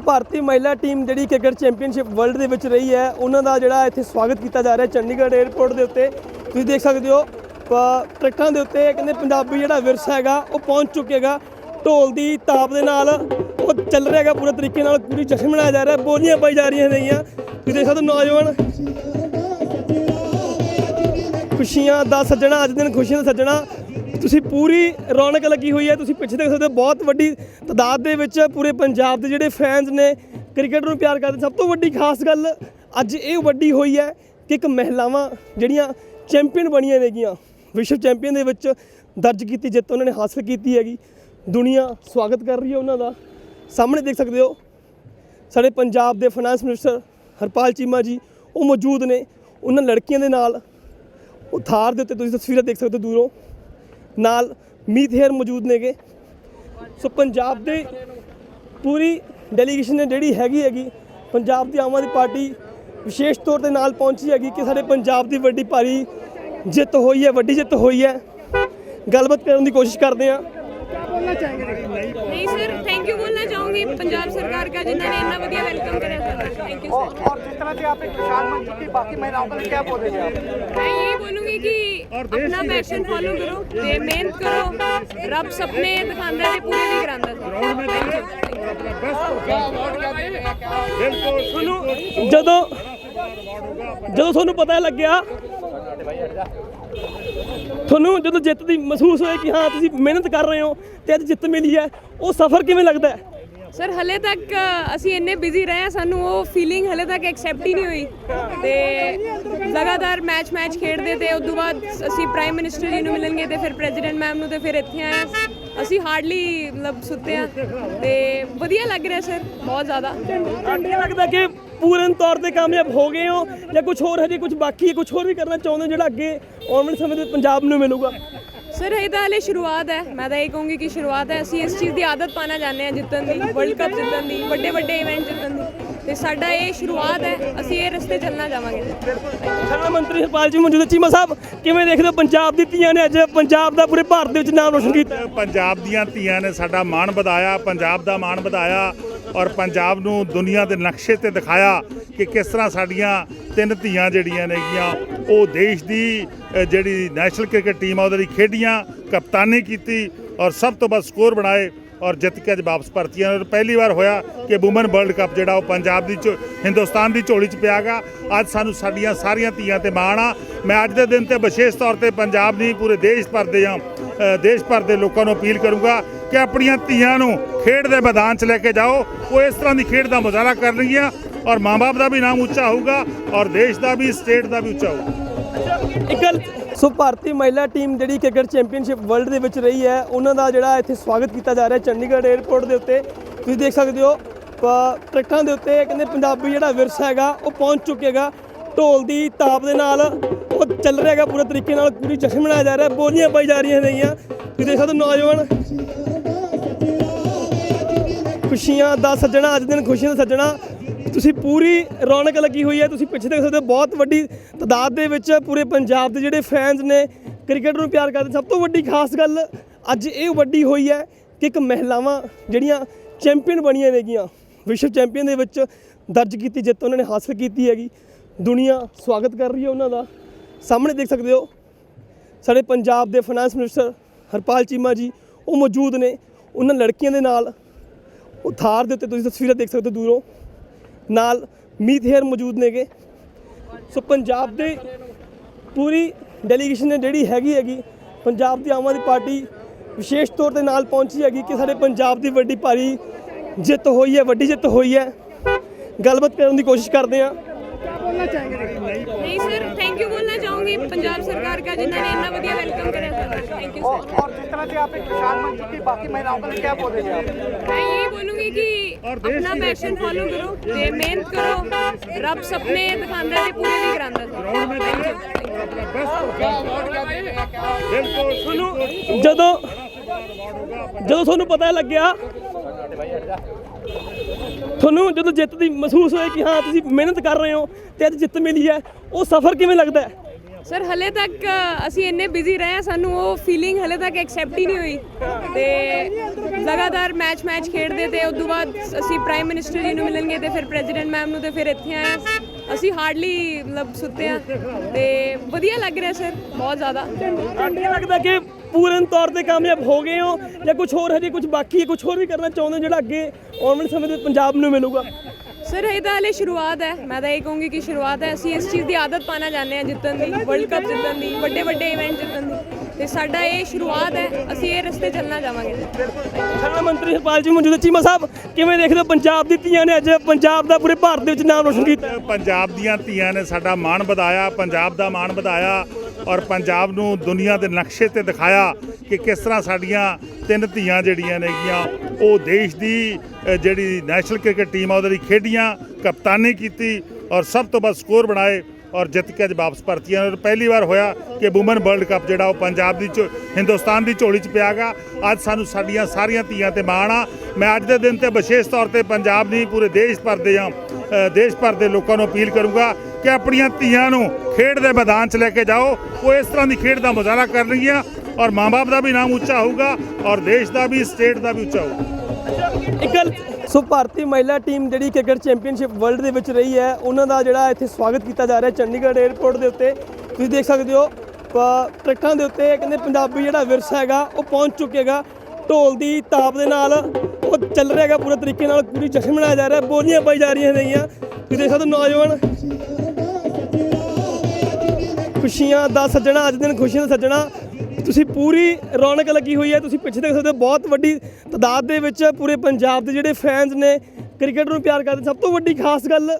ਭਾਰਤੀ ਮਹਿਲਾ ਟੀਮ ਜਿਹੜੀ cricket championship world ਦੇ ਵਿੱਚ ਰਹੀ ਹੈ, ਉਹਨਾਂ ਦਾ ਜਿਹੜਾ ਇੱਥੇ ਸਵਾਗਤ ਕੀਤਾ ਜਾ ਰਿਹਾ ਚੰਡੀਗੜ੍ਹ 에ਅਰਪੋਰਟ ਦੇ ਉੱਤੇ। ਤੁਸੀਂ ਦੇਖ ਸਕਦੇ ਹੋ ਟਰੱਕਾਂ ਦੇ ਉੱਤੇ ਕਹਿੰਦੇ ਪੰਜਾਬੀ ਜਿਹੜਾ ਵਿਰਸਾ ਹੈਗਾ, ਉਹ ਪਹੁੰਚ ਚੁੱਕੇਗਾ ਢੋਲ ਦੀ ਤਾਪ ਦੇ ਨਾਲ ਉਹ ਚੱਲ ਰਿਹਾ ਹੈਗਾ ਪੂਰੇ ਤਰੀਕੇ ਨਾਲ, ਪੂਰੀ ਜਸ਼ਨ ਮਨਾਇਆ ਜਾ ਰਿਹਾ, ਬੋਲੀਆਂ ਪਾਈ ਜਾ ਰਹੀਆਂ ਨੇਗੀਆਂ ਤੁਸੀਂ ਦੇਖ ਸਕਦੇ ਹੋ ਨੌਜਵਾਨ ਖੁਸ਼ੀਆਂ ਦਾ ਸੱਜਣਾ, ਅੱਜ ਦਿਨ ਖੁਸ਼ੀਆਂ ਦਾ ਸੱਜਣਾ। ਤੁਸੀਂ ਪੂਰੀ ਰੌਣਕ ਲੱਗੀ ਹੋਈ ਹੈ, ਤੁਸੀਂ ਪਿੱਛੇ ਦੇਖ ਸਕਦੇ ਹੋ, ਬਹੁਤ ਵੱਡੀ ਤਦਾਦ ਦੇ ਵਿੱਚ ਪੂਰੇ ਪੰਜਾਬ ਦੇ ਜਿਹੜੇ ਫੈਨਸ ਨੇ ਕ੍ਰਿਕਟ ਨੂੰ ਪਿਆਰ ਕਰਦੇ ਸਭ ਤੋਂ ਵੱਡੀ ਖਾਸ ਗੱਲ ਅੱਜ ਇਹ ਵੱਡੀ ਹੋਈ ਹੈ ਕਿ ਇੱਕ ਮਹਿਲਾਵਾਂ ਜਿਹੜੀਆਂ ਚੈਂਪੀਅਨ ਬਣੀਆਂ ਨੇਗੀਆਂ, ਵਿਸ਼ਵ ਚੈਂਪੀਅਨ ਦੇ ਵਿੱਚ ਦਰਜ ਕੀਤੀ ਜਿੱਤ ਉਹਨਾਂ ਨੇ ਹਾਸਲ ਕੀਤੀ ਹੈਗੀ। ਦੁਨੀਆ ਸਵਾਗਤ ਕਰ ਰਹੀ ਹੈ ਉਹਨਾਂ ਦਾ। ਸਾਹਮਣੇ ਦੇਖ ਸਕਦੇ ਹੋ, ਸਾਡੇ ਪੰਜਾਬ ਦੇ ਫਾਈਨਾਂਸ ਮਿਨਿਸਟਰ ਹਰਪਾਲ ਚੀਮਾ ਜੀ, ਉਹ ਮੌਜੂਦ ਨੇ। ਉਹਨਾਂ ਲੜਕੀਆਂ ਦੇ ਨਾਲ ਉਹ ਥਾਰ ਦੇ ਉੱਤੇ ਤੁਸੀਂ ਤਸਵੀਰਾਂ ਦੇਖ ਸਕਦੇ ਹੋ ਦੂਰੋਂ। ਨਾਲ ਮੀਤ ਹੇਰ ਮੌਜੂਦ ਨੇਗੇ। ਸੋ ਪੰਜਾਬ ਦੇ ਪੂਰੀ ਡੈਲੀਗੇਸ਼ਨ ਨੇ ਜਿਹੜੀ ਹੈਗੀ ਹੈਗੀ ਪੰਜਾਬ ਦੀ ਆਮ ਆਦਮੀ ਪਾਰਟੀ ਵਿਸ਼ੇਸ਼ ਤੌਰ ਤੇ ਨਾਲ ਪਹੁੰਚੀ ਹੈਗੀ ਕਿ ਸਾਡੇ ਪੰਜਾਬ ਦੀ ਵੱਡੀ ਭਾਰੀ ਜਿੱਤ ਹੋਈ ਹੈ ਵੱਡੀ ਜਿੱਤ ਹੋਈ ਹੈ। ਗੱਲਬਾਤ ਕਰਨ ਦੀ ਕੋਸ਼ਿਸ਼ ਕਰਦੇ ਆ ਨਹੀਂ ਸਰ ਥੈਂਕ ਯੂ बोलना चाहूंगी पंजाब सरकार का जिन्होंने इतना बढ़िया वेलकम करा सर थैंक यू और सर और जिस तरह से आपने विशाल मंच की बाकी महिलाओं के लिए क्या बोलेंगे आप मैं यही बोलूंगी कि अपना पैशन फॉलो करो ते मेहनत करो रब सपने दिखांदा ते पूरे भी करांदा सर ਤੁਹਾਨੂੰ ਜਦੋਂ ਜਦੋਂ ਤੁਹਾਨੂੰ ਪਤਾ ਲੱਗਿਆ ਤੁਹਾਨੂੰ ਜਦੋਂ ਜਿੱਤ ਦੀ ਮਹਿਸੂਸ ਹੋਏ ਕਿ ਹਾਂ ਤੁਸੀਂ ਮਿਹਨਤ ਕਰ ਰਹੇ ਹੋ ਤੇ ਅੱਜ ਜਿੱਤ ਮਿਲੀ ਹੈ ਉਹ ਸਫ਼ਰ ਕਿਵੇਂ ਲੱਗਦਾ ਹੈ ਸਰ ਹਲੇ ਤੱਕ ਅਸੀਂ ਇੰਨੇ ਬਿਜ਼ੀ ਰਹੇ ਹਾਂ, ਸਾਨੂੰ ਉਹ ਫੀਲਿੰਗ ਹਲੇ ਤੱਕ ਐਕਸੈਪਟ ਹੀ ਨਹੀਂ ਹੋਈ। ਤੇ ਲਗਾਤਾਰ ਮੈਚ ਮੈਚ ਖੇਡਦੇ ਤੇ ਉਸ ਤੋਂ ਬਾਅਦ ਅਸੀਂ ਪ੍ਰਾਈਮ ਮਿਨਿਸਟਰ ਜੀ ਨੂੰ ਮਿਲਣਗੇ ਤੇ ਫਿਰ ਪ੍ਰੈਜ਼ੀਡੈਂਟ ਮੈਮ ਨੂੰ ਤੇ ਫਿਰ ਇੱਥੇ ਆਏ ਅਸੀਂ ਹਾਰਡਲੀ ਮਤਲਬ ਸੁੱਤੇ ਆ ਤੇ ਵਧੀਆ ਲੱਗ ਰਿਹਾ ਸਰ ਬਹੁਤ ਜ਼ਿਆਦਾ। ਤੁਹਾਨੂੰ ਲੱਗਦਾ ਕਿ ਪੂਰਨ ਤੌਰ ਤੇ ਕਾਮਯਾਬ ਹੋ ਗਏ ਹੋ ਜਾਂ ਕੁਝ ਹੋਰ ਹਜੇ ਕੁਝ ਬਾਕੀ ਹੈ ਕੁਝ ਹੋਰ ਵੀ ਕਰਨਾ ਚਾਹੁੰਦੇ ਹੋ ਜਿਹੜਾ ਅੱਗੇ ਆਉਣ ਵਾਲੇ ਸਮੇਂ ਦੇ ਪੰਜਾਬ ਨੂੰ ਮਿਲੂਗਾ? ਸਰ ਇਹ ਤਾਂ ਹਲੇ ਸ਼ੁਰੂਆਤ ਹੈ। ਮੈਂ ਤਾਂ ਇਹ ਕਹੂੰਗੀ ਕਿ ਸ਼ੁਰੂਆਤ ਹੈ। ਅਸੀਂ ਇਸ ਚੀਜ਼ ਦੀ ਆਦਤ ਪਾਣਾ ਚਾਹੁੰਦੇ ਹਾਂ ਜਿੱਤਣ ਦੀ ਵਰਲਡ ਕੱਪ ਜਿੱਤਣ ਦੀ ਵੱਡੇ ਵੱਡੇ ਇਵੈਂਟ ਜਿੱਤਣ ਦੀ। ਤੇ ਸਾਡਾ ਇਹ ਸ਼ੁਰੂਆਤ ਹੈ ਅਸੀਂ ਇਹ ਰਸਤੇ ਚੱਲਣਾ ਚਾਹਾਂਗੇ। ਖੰਨਾ ਮੰਤਰੀ ਹਰਪਾਲ ਜੀ ਮੌਜੂਦ ਹੈ। ਚੀਮਾ ਸਾਹਿਬ ਕਿਵੇਂ ਦੇਖਦੇ ਹੋ ਪੰਜਾਬ ਦੀ ਧੀਆਂ ਨੇ ਅੱਜ ਪੰਜਾਬ ਦਾ ਪੂਰੇ ਭਾਰਤ ਦੇ ਵਿੱਚ ਨਾਮ ਰੋਸ਼ਨ ਕੀਤਾ? ਪੰਜਾਬ ਦੀਆਂ ਧੀਆਂ ਨੇ ਸਾਡਾ ਮਾਣ ਵਧਾਇਆ ਪੰਜਾਬ ਦਾ ਮਾਣ ਵਧਾਇਆ। ਔਰ ਪੰਜਾਬ ਨੂੰ ਦੁਨੀਆ ਦੇ ਨਕਸ਼ੇ ਤੇ ਦਿਖਾਇਆ ਕਿ ਕਿਸ ਤਰ੍ਹਾਂ ਸਾਡੀਆਂ ਤਿੰਨ ਧੀਆਂ ਜਿਹੜੀਆਂ ਨੇਗੀਆਂ ਉਹ ਦੇਸ਼ ਦੀ ਜਿਹੜੀ ਨੈਸ਼ਨਲ ਕ੍ਰਿਕਟ ਟੀਮ ਆ, ਉਹਦੇ ਲਈ ਖੇਡੀਆਂ, ਕਪਤਾਨੀ ਕੀਤੀ ਔਰ ਸਭ ਤੋਂ ਵੱਧ ਸਕੋਰ ਬਣਾਏ ਔਰ ਜਿੱਤ ਕੇ ਅੱਜ ਵਾਪਸ ਪਰਤੀਆਂ। ਔਰ ਪਹਿਲੀ ਵਾਰ ਹੋਇਆ ਕਿ ਵੂਮਨ ਵਰਲਡ ਕੱਪ ਜਿਹੜਾ ਉਹ ਪੰਜਾਬ ਦੀ ਝੋ- ਹਿੰਦੁਸਤਾਨ ਦੀ ਝੋਲੀ 'ਚ ਪਿਆਗਾ ਅੱਜ ਸਾਨੂੰ ਸਾਡੀਆਂ ਸਾਰੀਆਂ ਧੀਆਂ ਤੇ ਮਾਣ ਆ ਮੈਂ ਅੱਜ ਦੇ ਦਿਨ ਤੇ ਵਿਸ਼ੇਸ਼ ਤੌਰ ਤੇ ਪੰਜਾਬ ਨਹੀਂ, ਪੂਰੇ ਦੇਸ਼ ਭਰ ਦੇ ਆ ਦੇਸ਼ ਭਰ ਦੇ ਲੋਕਾਂ ਨੂੰ ਅਪੀਲ ਕਰੂੰਗਾ ਕਿ ਆਪਣੀਆਂ ਧੀਆਂ ਨੂੰ ਖੇਡ ਦੇ ਮੈਦਾਨ 'ਚ ਲੈ ਕੇ ਜਾਓ। ਉਹ ਇਸ ਤਰ੍ਹਾਂ ਦੀ ਖੇਡ ਦਾ ਮੁਜ਼ਾਹਰਾ ਕਰਨਗੀਆਂ ਔਰ ਮਾਂ-ਬਾਪ ਦਾ ਵੀ ਨਾਮ ਉੱਚਾ ਹੋਊਗਾ ਔਰ ਦੇਸ਼ ਦਾ ਵੀ, ਸਟੇਟ ਦਾ ਵੀ ਉੱਚਾ ਹੋਊਗਾ। ਇੱਕ ਗੱਲ ਸੋ ਭਾਰਤੀ ਮਹਿਲਾ ਟੀਮ ਜਿਹੜੀ ਕ੍ਰਿਕਟ ਚੈਂਪੀਅਨਸ਼ਿਪ ਵਰਲਡ ਦੇ ਵਿੱਚ ਰਹੀ ਹੈ, ਉਹਨਾਂ ਦਾ ਜਿਹੜਾ ਇੱਥੇ ਸਵਾਗਤ ਕੀਤਾ ਜਾ ਰਿਹਾ ਚੰਡੀਗੜ੍ਹ 에ਅਰਪੋਰਟ ਦੇ ਉੱਤੇ। ਤੁਸੀਂ ਦੇਖ ਸਕਦੇ ਹੋ ਟਰੱਕਾਂ ਦੇ ਉੱਤੇ ਕਹਿੰਦੇ ਪੰਜਾਬੀ ਜਿਹੜਾ ਵਿਰਸਾ ਹੈਗਾ, ਉਹ ਪਹੁੰਚ ਚੁੱਕੇਗਾ ਢੋਲ ਦੀ ਤਾਪ ਦੇ ਨਾਲ ਉਹ ਚੱਲ ਰਿਹਾ ਹੈਗਾ, ਪੂਰੇ ਤਰੀਕੇ ਨਾਲ ਪੂਰੀ ਜਸ਼ਨ ਮਨਾਇਆ ਜਾ ਰਿਹਾ ਬੋਲੀਆਂ ਪਾਈ ਜਾ ਰਹੀਆਂ ਨੇਗੀਆਂ ਤੁਸੀਂ ਦੇਖ ਸਕਦੇ ਨੌਜਵਾਨ ਖੁਸ਼ੀਆਂ ਦਾ ਸੱਜਣਾ, ਅੱਜ ਦਿਨ ਖੁਸ਼ੀਆਂ ਦਾ ਸੱਜਣਾ। ਤੁਸੀਂ ਪੂਰੀ ਰੌਣਕ ਲੱਗੀ ਹੋਈ ਹੈ, ਤੁਸੀਂ ਪਿੱਛੇ ਦੇਖ ਸਕਦੇ ਹੋ, ਬਹੁਤ ਵੱਡੀ ਤਦਾਦ ਦੇ ਵਿੱਚ ਪੂਰੇ ਪੰਜਾਬ ਦੇ ਜਿਹੜੇ ਫੈਨਸ ਨੇ, ਕ੍ਰਿਕਟ ਨੂੰ ਪਿਆਰ ਕਰਦੇ ਸਭ ਤੋਂ ਵੱਡੀ ਖਾਸ ਗੱਲ ਅੱਜ ਇਹ ਵੱਡੀ ਹੋਈ ਹੈ ਕਿ ਇੱਕ ਮਹਿਲਾਵਾਂ ਜਿਹੜੀਆਂ ਚੈਂਪੀਅਨ ਬਣੀਆਂ ਨੇਗੀਆਂ, ਵਿਸ਼ਵ ਚੈਂਪੀਅਨ ਦੇ ਵਿੱਚ ਦਰਜ ਕੀਤੀ ਜਿੱਤ ਉਹਨਾਂ ਨੇ ਹਾਸਲ ਕੀਤੀ ਹੈਗੀ। ਦੁਨੀਆ ਸਵਾਗਤ ਕਰ ਰਹੀ ਹੈ ਉਹਨਾਂ ਦਾ। ਸਾਹਮਣੇ ਦੇਖ ਸਕਦੇ ਹੋ, ਸਾਡੇ ਪੰਜਾਬ ਦੇ ਫਾਈਨਾਂਸ ਮਿਨਿਸਟਰ ਹਰਪਾਲ ਚੀਮਾ ਜੀ, ਉਹ ਮੌਜੂਦ ਨੇ। ਉਹਨਾਂ ਲੜਕੀਆਂ ਦੇ ਨਾਲ ਉਹ ਥਾਰ ਦੇ ਉੱਤੇ ਤੁਸੀਂ ਤਸਵੀਰਾਂ ਦੇਖ ਸਕਦੇ ਹੋ ਦੂਰੋਂ। ਨਾਲ ਮੀਤ ਹੇਅਰ ਮੌਜੂਦ ਨੇਗੇ। ਸੋ ਪੰਜਾਬ ਦੇ ਪੂਰੀ ਡੈਲੀਗੇਸ਼ਨ ਨੇ ਜਿਹੜੀ ਹੈਗੀ ਹੈਗੀ ਪੰਜਾਬ ਦੀ ਆਮ ਆਦਮੀ ਪਾਰਟੀ ਵਿਸ਼ੇਸ਼ ਤੌਰ ਤੇ ਨਾਲ ਪਹੁੰਚੀ ਹੈਗੀ ਕਿ ਸਾਡੇ ਪੰਜਾਬ ਦੀ ਵੱਡੀ ਭਾਰੀ ਜਿੱਤ ਹੋਈ ਹੈ, ਵੱਡੀ ਜਿੱਤ ਹੋਈ ਹੈ। ਗੱਲਬਾਤ ਕਰਨ ਦੀ ਕੋਸ਼ਿਸ਼ ਕਰਦੇ ਆ ਬੋਲਣਾ ਚਾਹਾਂਗੇ ਨਹੀਂ ਸਰ ਥੈਂਕ ਯੂ ਬੋਲਣਾ ਚਾਹੂੰਗੀ। ਪੰਜਾਬ ਸਰਕਾਰ ਦਾ ਜਿਨ੍ਹਾਂ ਨੇ ਇੰਨਾ ਵਧੀਆ ਵੈਲਕਮ ਕਰਿਆ और सर और जिस तरह से आपने विशाल मंच की बाकी महिलाओं के लिए क्या बोलेंगे आप मैं यही बोलूंगी कि अपना पैशन फॉलो करो ते मेहनत करो रब सपने दिखांदा ते पूरे भी करांदा सर थैंक यू ਤੁਹਾਨੂੰ ਜਦੋਂ ਜਦੋਂ ਤੁਹਾਨੂੰ ਪਤਾ ਲੱਗਿਆ ਤੁਹਾਨੂੰ ਜਦੋਂ ਜਿੱਤ ਦੀ ਮਹਿਸੂਸ ਹੋਏ ਕਿ ਹਾਂ ਤੁਸੀਂ ਮਿਹਨਤ ਕਰ ਰਹੇ ਹੋ ਤੇ ਅੱਜ ਜਿੱਤ ਮਿਲੀ ਹੈ ਉਹ ਸਫ਼ਰ ਕਿਵੇਂ ਲੱਗਦਾ ਹੈ ਸਰ ਹਲੇ ਤੱਕ ਅਸੀਂ ਇੰਨੇ ਬਿਜ਼ੀ ਰਹੇ ਹਾਂ, ਸਾਨੂੰ ਉਹ ਫੀਲਿੰਗ ਹਲੇ ਤੱਕ ਐਕਸੈਪਟ ਹੀ ਨਹੀਂ ਹੋਈ। ਤੇ ਲਗਾਤਾਰ ਮੈਚ ਮੈਚ ਖੇਡਦੇ ਤੇ ਉਸ ਤੋਂ ਬਾਅਦ ਅਸੀਂ ਪ੍ਰਾਈਮ ਮਿਨਿਸਟਰ ਜੀ ਨੂੰ ਮਿਲਣਗੇ ਤੇ ਫਿਰ ਪ੍ਰੈਜ਼ੀਡੈਂਟ ਮੈਮ ਨੂੰ ਤੇ ਫਿਰ ਇੱਥੇ ਆਏ ਅਸੀਂ ਹਾਰਡਲੀ ਮਤਲਬ, ਸੁੱਤੇ ਆ ਤੇ ਵਧੀਆ ਲੱਗ ਰਿਹਾ ਸਰ ਬਹੁਤ ਜ਼ਿਆਦਾ। ਕੀ ਲੱਗਦਾ ਕਿ ਪੂਰਨ ਤੌਰ ਤੇ ਕਾਮਯਾਬ ਹੋ ਗਏ ਹੋ ਜਾਂ ਕੁਝ ਹੋਰ ਹਜੇ ਕੁਝ ਬਾਕੀ ਹੈ ਕੁਝ ਹੋਰ ਵੀ ਕਰਨਾ ਚਾਹੁੰਦੇ ਹੋ ਜਿਹੜਾ ਅੱਗੇ ਆਉਣ ਵਾਲੇ ਸਮੇਂ ਦੇ ਪੰਜਾਬ ਨੂੰ ਮਿਲੂਗਾ? ਸਰ ਇਹ ਤਾਂ ਹਲੇ ਸ਼ੁਰੂਆਤ ਹੈ। ਮੈਂ ਤਾਂ ਇਹ ਕਹੂੰਗੀ ਕਿ ਸ਼ੁਰੂਆਤ ਹੈ। ਅਸੀਂ ਇਸ ਚੀਜ਼ ਦੀ ਆਦਤ ਪਾਣਾ ਚਾਹੁੰਦੇ ਹਾਂ ਜਿੱਤਣ ਦੀ ਵਰਲਡ ਕੱਪ ਜਿੱਤਣ ਦੀ ਵੱਡੇ ਵੱਡੇ ਇਵੈਂਟ ਜਿੱਤਣ ਦੀ। ਤੇ ਸਾਡਾ ਇਹ ਸ਼ੁਰੂਆਤ ਹੈ। ਅਸੀਂ ਇਹ ਰਸਤੇ ਚੱਲਣਾ ਚਾਹਾਂਗੇ। ਖੰਨਾ ਮੰਤਰੀ ਹਰਪਾਲ ਜੀ ਮੌਜੂਦ। ਚੀਮਾ ਸਾਹਿਬ ਕਿਵੇਂ ਦੇਖਦੇ ਹੋ ਪੰਜਾਬ ਦੀ ਧੀਆਂ ਨੇ ਅੱਜ ਪੰਜਾਬ ਦਾ ਪੂਰੇ ਭਾਰਤ ਦੇ ਵਿੱਚ ਨਾਮ ਰੋਸ਼ਨ ਕੀਤਾ? ਪੰਜਾਬ ਦੀਆਂ ਧੀਆਂ ਨੇ ਸਾਡਾ ਮਾਣ ਵਧਾਇਆ ਪੰਜਾਬ ਦਾ ਮਾਣ ਵਧਾਇਆ। ਔਰ ਪੰਜਾਬ ਨੂੰ ਦੁਨੀਆ ਦੇ ਨਕਸ਼ੇ ਤੇ ਦਿਖਾਇਆ ਕਿ ਕਿਸ ਤਰ੍ਹਾਂ ਸਾਡੀਆਂ ਤਿੰਨ ਧੀਆਂ ਜਿਹੜੀਆਂ ਨੇਗੀਆਂ, ਉਹ ਦੇਸ਼ ਦੀ ਜਿਹੜੀ ਨੈਸ਼ਨਲ ਕ੍ਰਿਕਟ ਟੀਮ ਆ, ਉਹਦੇ ਲਈ ਖੇਡੀਆਂ, ਕਪਤਾਨੀ ਕੀਤੀ ਔਰ ਸਭ ਤੋਂ ਵੱਧ ਸਕੋਰ ਬਣਾਏ ਔਰ ਜਿੱਤ ਕੇ ਅੱਜ ਵਾਪਸ ਪਰਤੀਆਂ। ਔਰ ਪਹਿਲੀ ਵਾਰ ਹੋਇਆ ਕਿ ਵੂਮਨ ਵਰਲਡ ਕੱਪ ਜਿਹੜਾ ਉਹ ਪੰਜਾਬ ਦੀ ਝੋ- ਹਿੰਦੁਸਤਾਨ ਦੀ ਝੋਲੀ 'ਚ ਪਿਆਗਾ ਅੱਜ ਸਾਨੂੰ ਸਾਡੀਆਂ ਸਾਰੀਆਂ ਧੀਆਂ ਤੇ ਮਾਣ ਆ। ਮੈਂ ਅੱਜ ਦੇ ਦਿਨ ਤੇ ਵਿਸ਼ੇਸ਼ ਤੌਰ ਤੇ ਪੰਜਾਬ ਨਹੀਂ, ਪੂਰੇ ਦੇਸ਼ ਭਰ ਦੇ ਆ ਦੇਸ਼ ਭਰ ਦੇ ਲੋਕਾਂ ਨੂੰ ਅਪੀਲ ਕਰੂੰਗਾ ਕਿ ਆਪਣੀਆਂ ਧੀਆਂ ਨੂੰ ਖੇਡ ਦੇ ਮੈਦਾਨ 'ਚ ਲੈ ਕੇ ਜਾਓ। ਉਹ ਇਸ ਤਰ੍ਹਾਂ ਦੀ ਖੇਡ ਦਾ ਮੁਜ਼ਾਹਰਾ ਕਰਨਗੀਆਂ ਔਰ ਮਾਂ-ਬਾਪ ਦਾ ਵੀ ਨਾਮ ਉੱਚਾ ਹੋਊਗਾ ਔਰ ਦੇਸ਼ ਦਾ ਵੀ, ਸਟੇਟ ਦਾ ਵੀ ਉੱਚਾ ਹੋਊਗਾ। ਇੱਕ ਗੱਲ, ਸੋ ਭਾਰਤੀ ਮਹਿਲਾ ਟੀਮ ਜਿਹੜੀ ਕ੍ਰਿਕਟ ਚੈਂਪੀਅਨਸ਼ਿਪ ਵਰਲਡ ਦੇ ਵਿੱਚ ਰਹੀ ਹੈ, ਉਹਨਾਂ ਦਾ ਜਿਹੜਾ ਇੱਥੇ ਸਵਾਗਤ ਕੀਤਾ ਜਾ ਰਿਹਾ ਚੰਡੀਗੜ੍ਹ 에ਅਰਪੋਰਟ ਦੇ ਉੱਤੇ। ਤੁਸੀਂ ਦੇਖ ਸਕਦੇ ਹੋ ਟਰੱਕਾਂ ਦੇ ਉੱਤੇ ਕਹਿੰਦੇ ਪੰਜਾਬੀ ਜਿਹੜਾ ਵਿਰਸਾ ਹੈਗਾ, ਉਹ ਪਹੁੰਚ ਚੁੱਕੇਗਾ ਢੋਲ ਦੀ ਤਾਪ ਦੇ ਨਾਲ ਉਹ ਚੱਲ ਰਿਹਾ ਹੈਗਾ ਪੂਰੇ ਤਰੀਕੇ ਨਾਲ, ਪੂਰੀ ਜਸ਼ਨ ਮਨਾਇਆ ਜਾ ਰਿਹਾ, ਬੋਲੀਆਂ ਪਾਈ ਜਾ ਰਹੀਆਂ ਨੇਗੀਆਂ ਤੁਸੀਂ ਦੇਖ ਸਕਦੇ ਹੋ ਨੌਜਵਾਨ ਖੁਸ਼ੀਆਂ ਦਾ ਸੱਜਣਾ, ਅੱਜ ਦਿਨ ਖੁਸ਼ੀਆਂ ਦਾ ਸੱਜਣਾ। ਤੁਸੀਂ ਪੂਰੀ ਰੌਣਕ ਲੱਗੀ ਹੋਈ ਹੈ, ਤੁਸੀਂ ਪਿੱਛੇ ਦੇਖ ਸਕਦੇ ਹੋ, ਬਹੁਤ ਵੱਡੀ ਤਾਦਾਦ ਦੇ ਵਿੱਚ ਪੂਰੇ ਪੰਜਾਬ ਦੇ ਜਿਹੜੇ ਫੈਨਸ ਨੇ, ਕ੍ਰਿਕਟ ਨੂੰ ਪਿਆਰ ਕਰਦੇ ਸਭ ਤੋਂ ਵੱਡੀ ਖਾਸ ਗੱਲ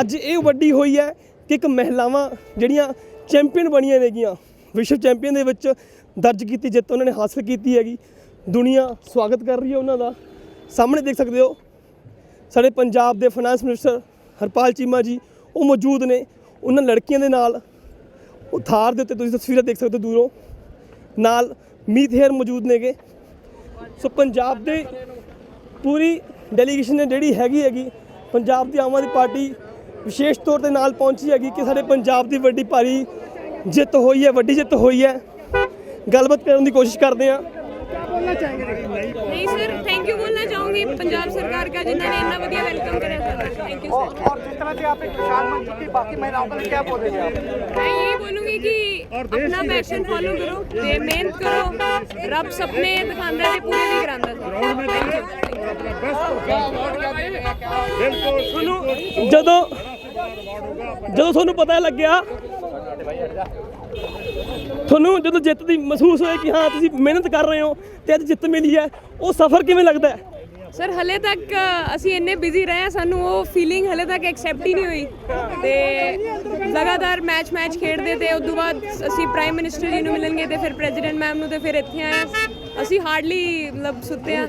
ਅੱਜ ਇਹ ਵੱਡੀ ਹੋਈ ਹੈ ਕਿ ਇੱਕ ਮਹਿਲਾਵਾਂ ਜਿਹੜੀਆਂ ਚੈਂਪੀਅਨ ਬਣੀਆਂ ਨੇਗੀਆਂ, ਵਿਸ਼ਵ ਚੈਂਪੀਅਨ ਦੇ ਵਿੱਚ ਦਰਜ ਕੀਤੀ ਜਿੱਤ ਉਹਨਾਂ ਨੇ ਹਾਸਲ ਕੀਤੀ ਹੈਗੀ। ਦੁਨੀਆ ਸਵਾਗਤ ਕਰ ਰਹੀ ਹੈ ਉਹਨਾਂ ਦਾ। ਸਾਹਮਣੇ ਦੇਖ ਸਕਦੇ ਹੋ, ਸਾਡੇ ਪੰਜਾਬ ਦੇ ਫਾਈਨਾਂਸ ਮਿਨਿਸਟਰ ਹਰਪਾਲ ਚੀਮਾ ਜੀ, ਉਹ ਮੌਜੂਦ ਨੇ। ਉਹਨਾਂ ਲੜਕੀਆਂ ਦੇ ਨਾਲ ਉਹ ਥਾਰ ਦੇ ਉੱਤੇ ਤੁਸੀਂ ਤਸਵੀਰਾਂ ਦੇਖ ਸਕਦੇ ਹੋ ਦੂਰੋਂ। ਨਾਲ ਮੀਤ ਹੇਅਰ ਮੌਜੂਦ ਨੇਗੇ। ਸੋ ਪੰਜਾਬ ਦੇ ਪੂਰੀ ਡੈਲੀਗੇਸ਼ਨ ਨੇ ਜਿਹੜੀ ਹੈਗੀ ਹੈਗੀ ਪੰਜਾਬ ਦੀ ਆਮ ਆਦਮੀ ਪਾਰਟੀ ਵਿਸ਼ੇਸ਼ ਤੌਰ ਤੇ ਨਾਲ ਪਹੁੰਚੀ ਹੈਗੀ ਕਿ ਸਾਡੇ ਪੰਜਾਬ ਦੀ ਵੱਡੀ ਭਾਰੀ ਜਿੱਤ ਹੋਈ ਹੈ ਵੱਡੀ ਜਿੱਤ ਹੋਈ ਹੈ। ਗੱਲਬਾਤ ਕਰਨ ਦੀ ਕੋਸ਼ਿਸ਼ ਕਰਦੇ ਹਾਂ। ਨਹੀਂ ਸਰ ਥੈਂਕ ਯੂ ਬੋਲਣਾ ਚਾਹੂੰਗੀ ਪੰਜਾਬ ਸਰਕਾਰ का जिन्होंने इतना बढ़िया वेलकम करा था थैंक यू और सर और जिस तरह से आपने किसान मंच की बाकी महिलाओं के लिए क्या बोलेंगे आप मैं यही बोलूंगी कि अपना पैशन फॉलो करो ते मेहनत करो रब सपने दिखांदा ते पूरे भी करांदा थैंक यू ਤੁਹਾਨੂੰ ਜਦੋਂ ਜਦੋਂ ਤੁਹਾਨੂੰ ਪਤਾ ਲੱਗਿਆ ਤੁਹਾਨੂੰ ਜਦੋਂ ਜਿੱਤ ਦੀ ਮਹਿਸੂਸ ਹੋਇਆ ਕਿ ਹਾਂ ਤੁਸੀਂ ਮਿਹਨਤ ਕਰ ਰਹੇ ਹੋ ਤੇ ਅੱਜ ਜਿੱਤ ਮਿਲੀ ਹੈ ਉਹ ਸਫ਼ਰ ਕਿਵੇਂ ਲੱਗਦਾ ਹੈ ਸਰ ਹਲੇ ਤੱਕ ਅਸੀਂ ਇੰਨੇ ਬਿਜ਼ੀ ਰਹੇ ਹਾਂ, ਸਾਨੂੰ ਉਹ ਫੀਲਿੰਗ ਹਲੇ ਤੱਕ ਐਕਸੈਪਟ ਹੀ ਨਹੀਂ ਹੋਈ। ਤੇ ਲਗਾਤਾਰ ਮੈਚ ਮੈਚ ਖੇਡਦੇ ਤੇ ਉਸ ਤੋਂ ਬਾਅਦ ਅਸੀਂ ਪ੍ਰਾਈਮ ਮਿਨਿਸਟਰ ਜੀ ਨੂੰ ਮਿਲਣਗੇ ਤੇ ਫਿਰ ਪ੍ਰੈਜ਼ੀਡੈਂਟ ਮੈਮ ਨੂੰ ਤੇ ਫਿਰ ਇੱਥੇ ਆਏ ਅਸੀਂ ਹਾਰਡਲੀ ਮਤਲਬ, ਸੁੱਤੇ ਆ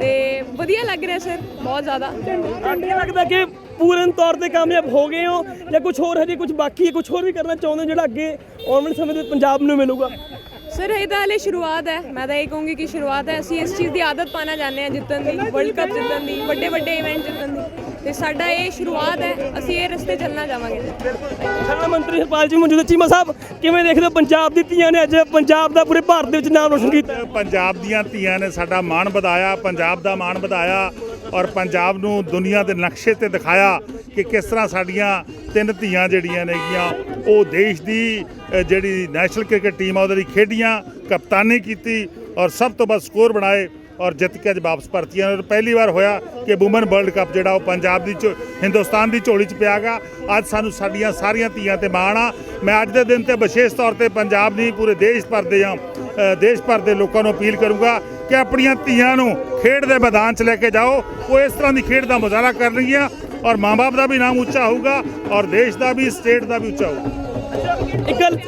ਤੇ ਵਧੀਆ ਲੱਗ ਰਿਹਾ ਸਰ ਬਹੁਤ ਜ਼ਿਆਦਾ। ਕੀ ਲੱਗਦਾ ਕਿ ਪੂਰਨ ਤੌਰ ਤੇ ਕਾਮਯਾਬ ਹੋ ਗਏ ਹੋ ਜਾਂ ਕੁਝ ਹੋਰ ਹਜੇ ਕੁਝ ਬਾਕੀ ਹੈ ਕੁਝ ਹੋਰ ਵੀ ਕਰਨਾ ਚਾਹੁੰਦੇ ਹੋ ਜਿਹੜਾ ਅੱਗੇ ਆਉਣ ਵਾਲੇ ਸਮੇਂ ਦੇ ਪੰਜਾਬ ਨੂੰ ਮਿਲੂਗਾ? ਸਰ ਇਹ ਤਾਂ ਹਲੇ ਸ਼ੁਰੂਆਤ ਹੈ। ਮੈਂ ਤਾਂ ਇਹ ਕਹੂੰਗੀ ਕਿ ਸ਼ੁਰੂਆਤ ਹੈ। ਅਸੀਂ ਇਸ ਚੀਜ਼ ਦੀ ਆਦਤ ਪਾਣਾ ਚਾਹੁੰਦੇ ਹਾਂ ਜਿੱਤਣ ਦੀ ਵਰਲਡ ਕੱਪ ਜਿੱਤਣ ਦੀ ਵੱਡੇ ਵੱਡੇ ਇਵੈਂਟ ਜਿੱਤਣ ਦੀ। ਤੇ ਸਾਡਾ ਇਹ ਸ਼ੁਰੂਆਤ ਹੈ। ਅਸੀਂ ਇਹ ਰਸਤੇ ਚੱਲਣਾ ਚਾਹਾਂਗੇ। ਖੰਨਾ ਮੰਤਰੀ ਹਰਪਾਲ ਜੀ ਮੌਜੂਦ। ਚੀਮਾ ਸਾਹਿਬ ਕਿਵੇਂ ਦੇਖਦੇ ਹੋ? ਪੰਜਾਬ ਦੀ ਧੀਆਂ ਨੇ ਅੱਜ ਪੰਜਾਬ ਦਾ ਪੂਰੇ ਭਾਰਤ ਦੇ ਵਿੱਚ ਨਾਮ ਰੋਸ਼ਨ ਕੀਤਾ। ਪੰਜਾਬ ਦੀਆਂ ਧੀਆਂ ਨੇ ਸਾਡਾ ਮਾਣ ਵਧਾਇਆ ਪੰਜਾਬ ਦਾ ਮਾਣ ਵਧਾਇਆ। ਔਰ ਪੰਜਾਬ ਨੂੰ ਦੁਨੀਆ ਦੇ ਨਕਸ਼ੇ ਤੇ ਦਿਖਾਇਆ ਕਿ ਕਿਸ ਤਰ੍ਹਾਂ ਸਾਡੀਆਂ ਤਿੰਨ ਧੀਆਂ ਜਿਹੜੀਆਂ ਨੇਗੀਆਂ, ਉਹ ਦੇਸ਼ ਦੀ ਜਿਹੜੀ ਨੈਸ਼ਨਲ ਕ੍ਰਿਕਟ ਟੀਮ ਆ, ਉਹਦੇ ਲਈ ਖੇਡੀਆਂ, ਕਪਤਾਨੀ ਕੀਤੀ ਔਰ ਸਭ ਤੋਂ ਵੱਧ ਸਕੋਰ ਬਣਾਏ ਔਰ ਜਿੱਤ ਕੇ ਅੱਜ ਵਾਪਸ ਪਰਤੀਆਂ ਔਰ ਪਹਿਲੀ ਵਾਰ ਹੋਇਆ ਕਿ ਵੂਮਨ ਵਰਲਡ ਕੱਪ ਜਿਹੜਾ ਉਹ ਪੰਜਾਬ ਦੀ ਝੋ- ਹਿੰਦੁਸਤਾਨ ਦੀ ਝੋਲੀ 'ਚ ਪਿਆਗਾ ਅੱਜ ਸਾਨੂੰ ਸਾਡੀਆਂ ਸਾਰੀਆਂ ਧੀਆਂ ਤੇ ਮਾਣ ਆ। ਮੈਂ ਅੱਜ ਦੇ ਦਿਨ ਤੇ ਵਿਸ਼ੇਸ਼ ਤੌਰ ਤੇ ਪੰਜਾਬ ਨਹੀਂ, ਪੂਰੇ ਦੇਸ਼ ਭਰ ਦੇ ਆ ਦੇਸ਼ ਭਰ ਦੇ ਲੋਕਾਂ ਨੂੰ ਅਪੀਲ ਕਰੂੰਗਾ ਕਿ ਆਪਣੀਆਂ ਧੀਆਂ ਨੂੰ ਖੇਡ ਦੇ ਮੈਦਾਨ 'ਚ ਲੈ ਕੇ ਜਾਓ। ਉਹ ਇਸ ਤਰ੍ਹਾਂ ਦੀ ਖੇਡ ਦਾ ਮੁਜ਼ਾਹਰਾ ਕਰਨਗੀਆਂ ਔਰ ਮਾਂ-ਬਾਪ ਦਾ ਵੀ ਨਾਮ ਉੱਚਾ ਹੋਊਗਾ ਔਰ ਦੇਸ਼ ਦਾ ਵੀ, ਸਟੇਟ ਦਾ ਵੀ ਉੱਚਾ ਹੋਊਗਾ। ਇੱਕ ਗੱਲ